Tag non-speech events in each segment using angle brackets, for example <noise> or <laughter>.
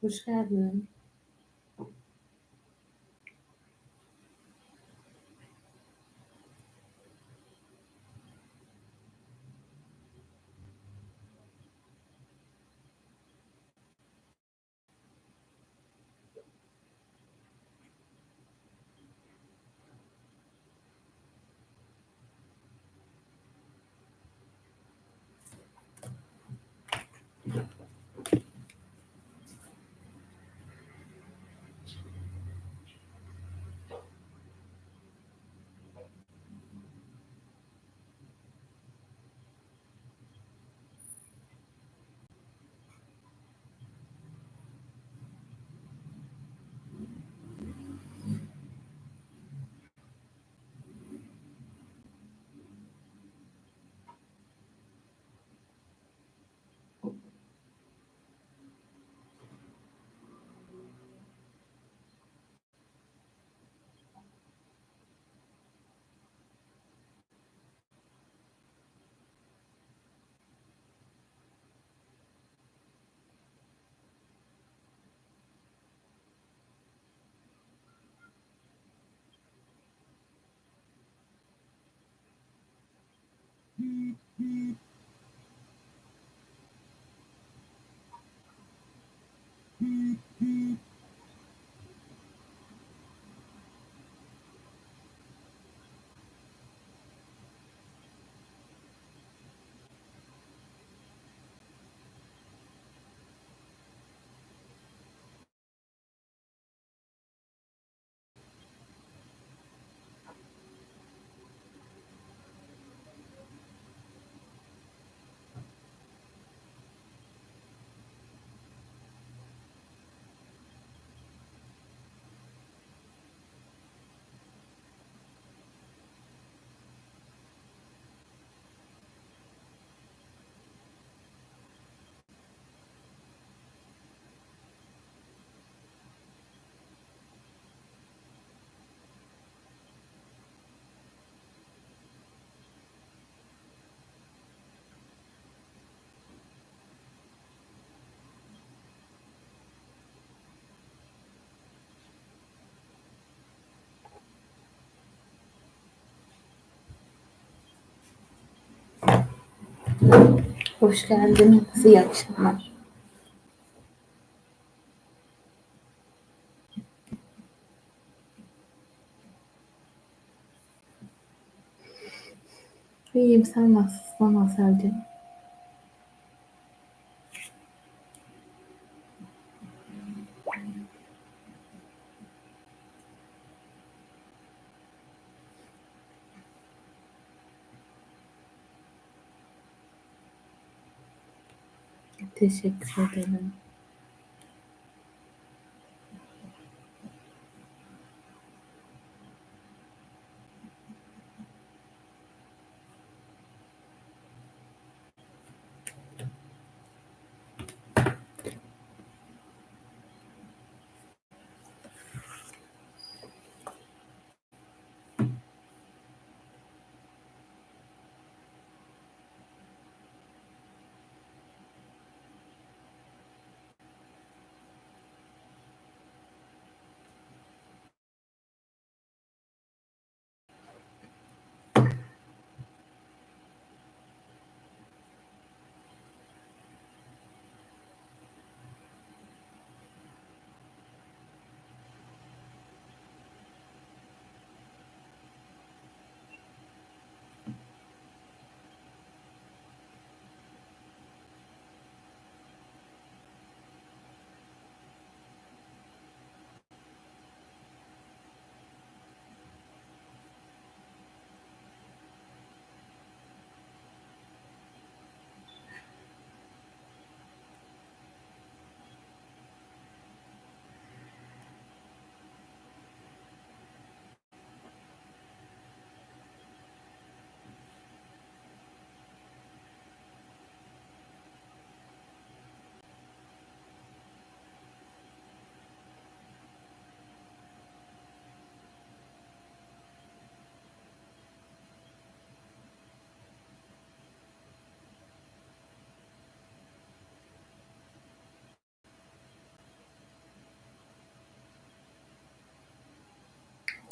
Hoş geldin. beep Hoş geldin. İyi akşamlar. İyiyim. Sen nasılsın Aselcim? Teşekkür ederim.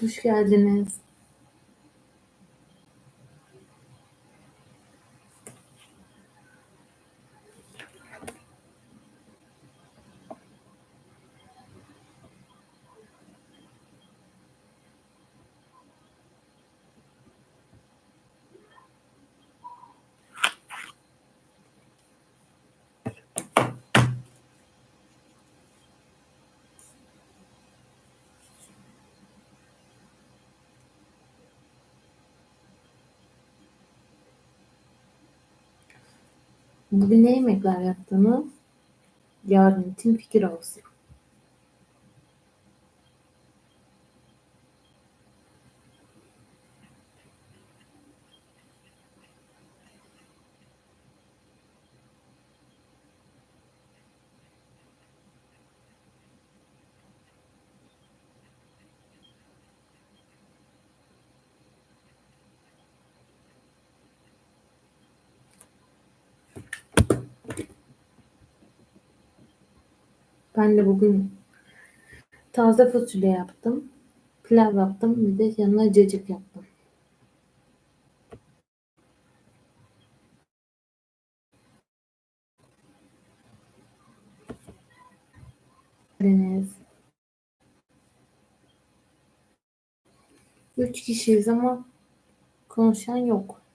Hoş geldiniz. Bugün ne yemekler yaptınız? Yarın için fikir olsun. Ben de bugün taze fasulye yaptım. Pilav yaptım. Bir de yanına cacık yaptım. Deniz. Üç kişiyiz ama konuşan yok.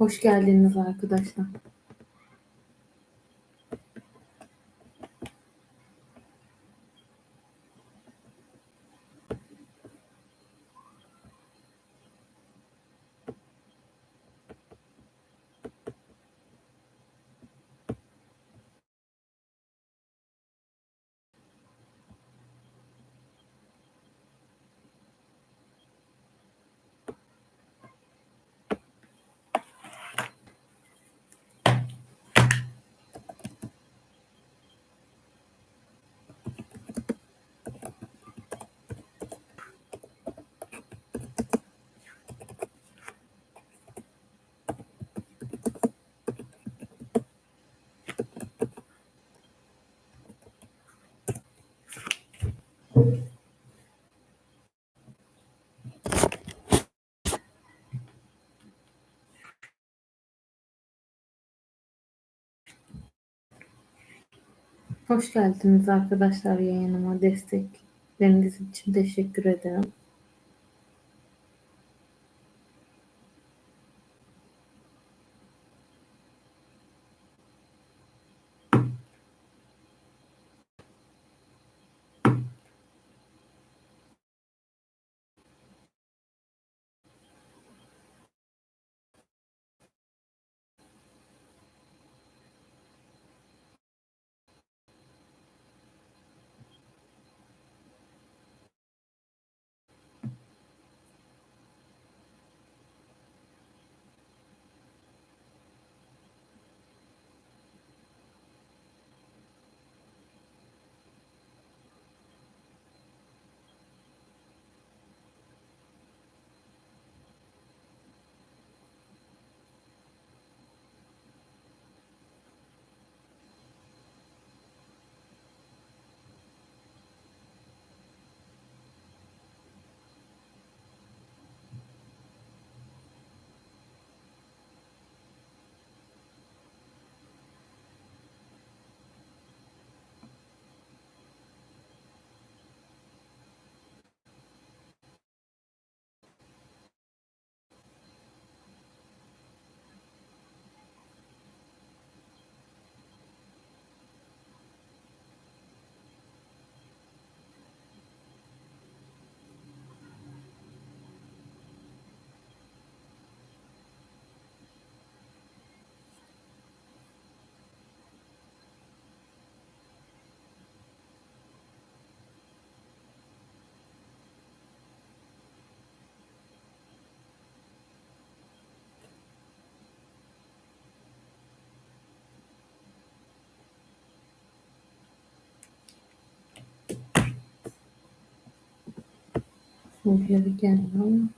Hoş geldiniz arkadaşlar. Hoş geldiniz arkadaşlar yayınıma. Destekleriniz için teşekkür ederim. Uyarı geldi ama.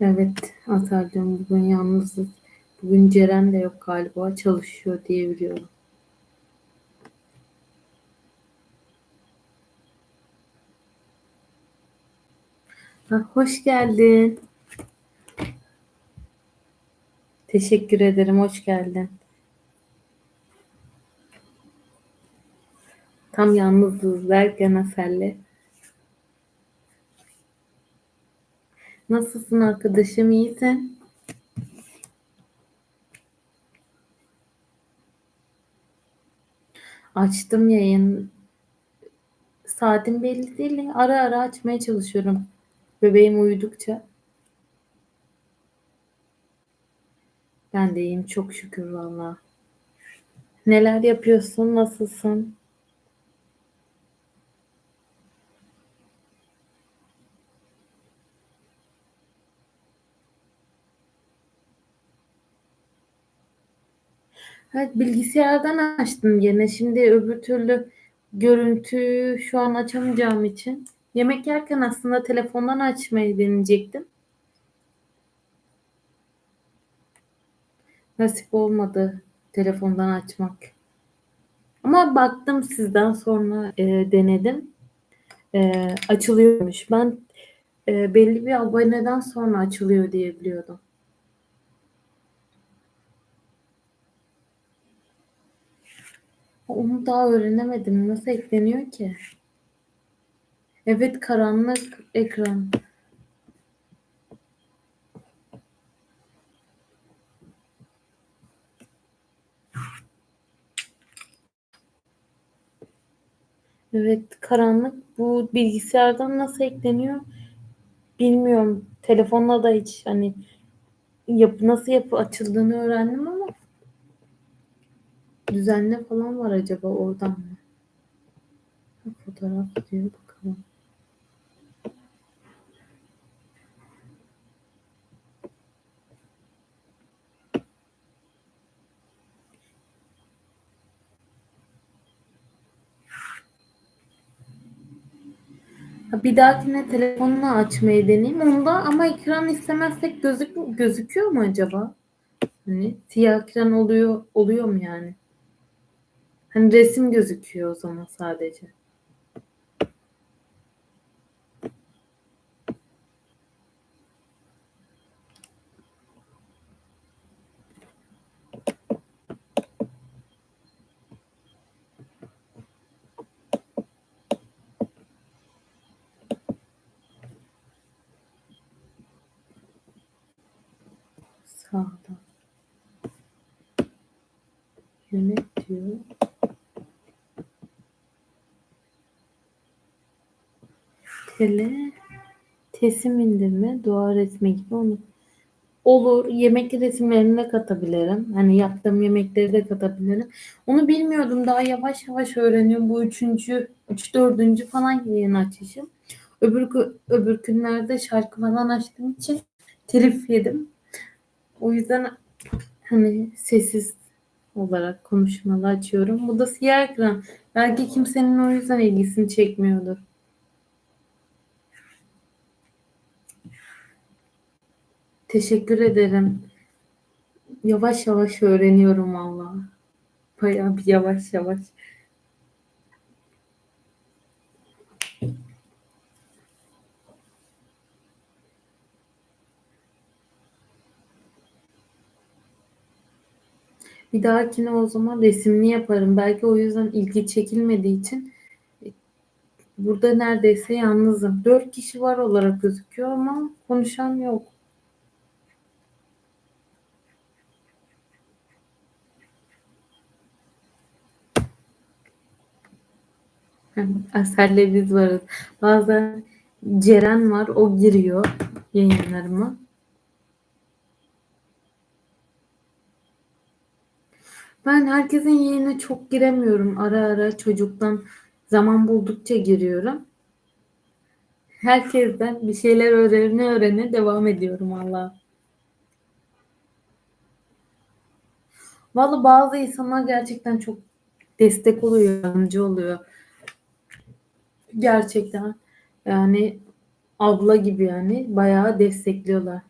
Evet Atarcığım bugün yalnızız. Bugün Ceren de yok galiba çalışıyor diye biliyorum. Hoş geldin. Teşekkür ederim. Hoş geldin. Tam yalnızız derken Asel'le. Nasılsın arkadaşım? İyisin? Açtım yayın. Saatim belli değil. Ara ara açmaya çalışıyorum. Bebeğim uyudukça. Ben de iyiyim çok şükür valla. Neler yapıyorsun? Nasılsın? Evet, bilgisayardan açtım yine. Şimdi öbür türlü görüntüyü şu an açamayacağım için. Yemek yerken aslında telefondan açmayı deneyecektim. Nasip olmadı telefondan açmak. Ama baktım sizden sonra e, denedim. E, açılıyormuş. Ben e, belli bir aboneden sonra açılıyor diye biliyordum. Onu daha öğrenemedim. Nasıl ekleniyor ki? Evet karanlık ekran. Evet karanlık. Bu bilgisayardan nasıl ekleniyor? Bilmiyorum. Telefonla da hiç hani yapı nasıl yapı açıldığını öğrendim ama düzenle falan var acaba oradan mı? Fotoğraf diyor bakalım. Bir dahakine telefonla açmayı deneyeyim. Onda ama ekran istemezsek gözük gözüküyor mu acaba? Hani siyah ekran oluyor oluyor mu yani? Hani resim gözüküyor o zaman sadece. Sağda. Yönet diyor. Tele tesim indirme, doğa resmi gibi onu olur. Yemek resimlerini de katabilirim. Hani yaptığım yemekleri de katabilirim. Onu bilmiyordum. Daha yavaş yavaş öğreniyorum. Bu üçüncü, üç dördüncü falan yayın açışım. Öbür, öbür günlerde şarkı falan açtığım için telif yedim. O yüzden hani sessiz olarak konuşmalı açıyorum. Bu da siyah ekran. Belki kimsenin o yüzden ilgisini çekmiyordur. Teşekkür ederim. Yavaş yavaş öğreniyorum valla. Bayağı bir yavaş yavaş. Bir dahakine o zaman resimli yaparım. Belki o yüzden ilgi çekilmediği için Burada neredeyse yalnızım. Dört kişi var olarak gözüküyor ama konuşan yok. Aser'le biz varız. Bazen Ceren var. O giriyor yayınlarıma. Ben herkesin yayına çok giremiyorum. Ara ara çocuktan zaman buldukça giriyorum. Herkesten bir şeyler öğrene öğrene devam ediyorum Allah. Vallahi bazı insanlar gerçekten çok destek oluyor, yardımcı oluyor. Gerçekten yani abla gibi yani bayağı destekliyorlar.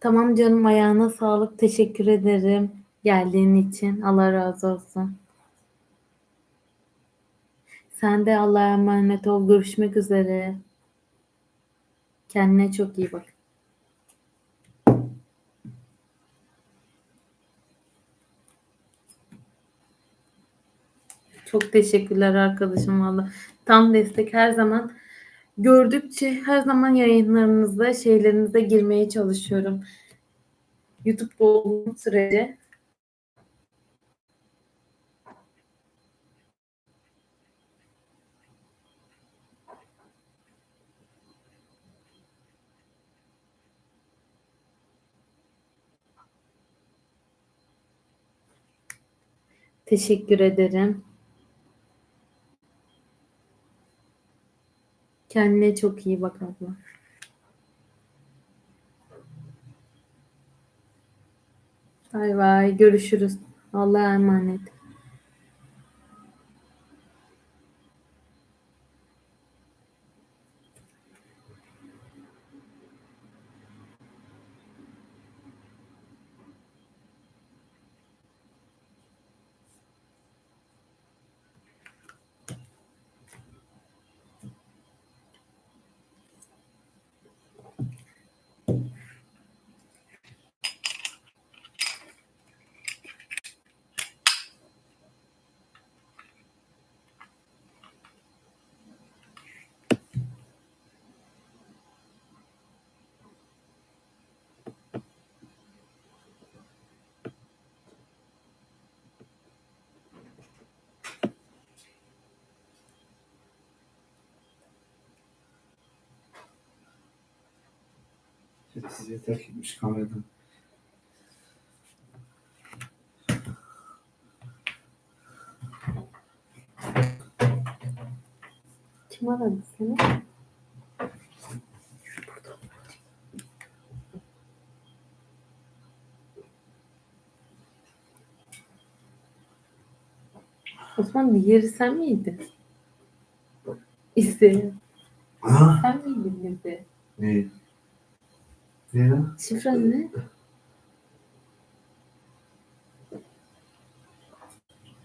Tamam canım ayağına sağlık. Teşekkür ederim geldiğin için. Allah razı olsun. Sen de Allah'a emanet ol. Görüşmek üzere. Kendine çok iyi bak. Çok teşekkürler arkadaşım valla. Tam destek her zaman gördükçe her zaman yayınlarınızda şeylerinize girmeye çalışıyorum. YouTube'da olduğum sürece teşekkür ederim. Kendine çok iyi bak abla. Bay bay. Görüşürüz. Allah'a emanet. Size terk etmiş kameradan. Kim aradı seni? Osman diğeri sen miydin? İsteyen. Sen miydin bizi? Ne? Ya? Şifren ne?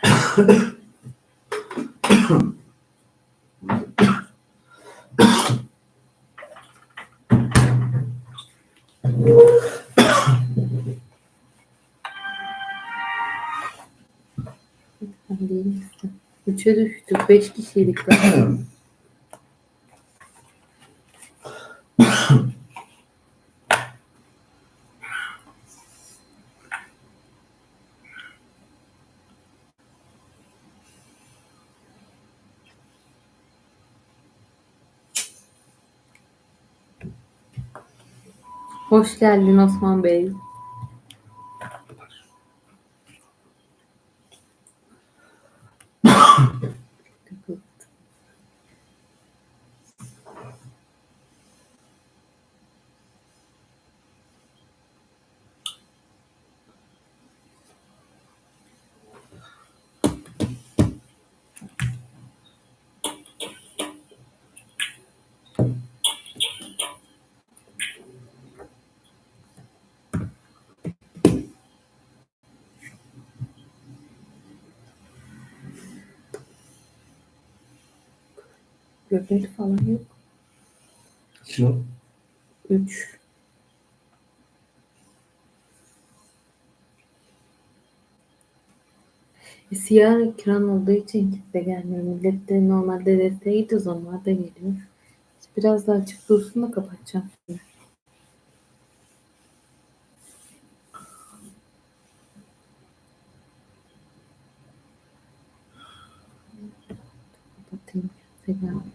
<coughs> Üçe düştük. Beş kişiydik <coughs> Hoş geldin Osman Bey. Göbek falan yok. Kilo. Üç. E, siyah ekran olduğu için kimse gelmiyor. Millet de normalde desteğe gidiyoruz onlar da geliyor. Biraz daha açık dursun da kapatacağım. şimdi. Kapatayım. Gelmiyor.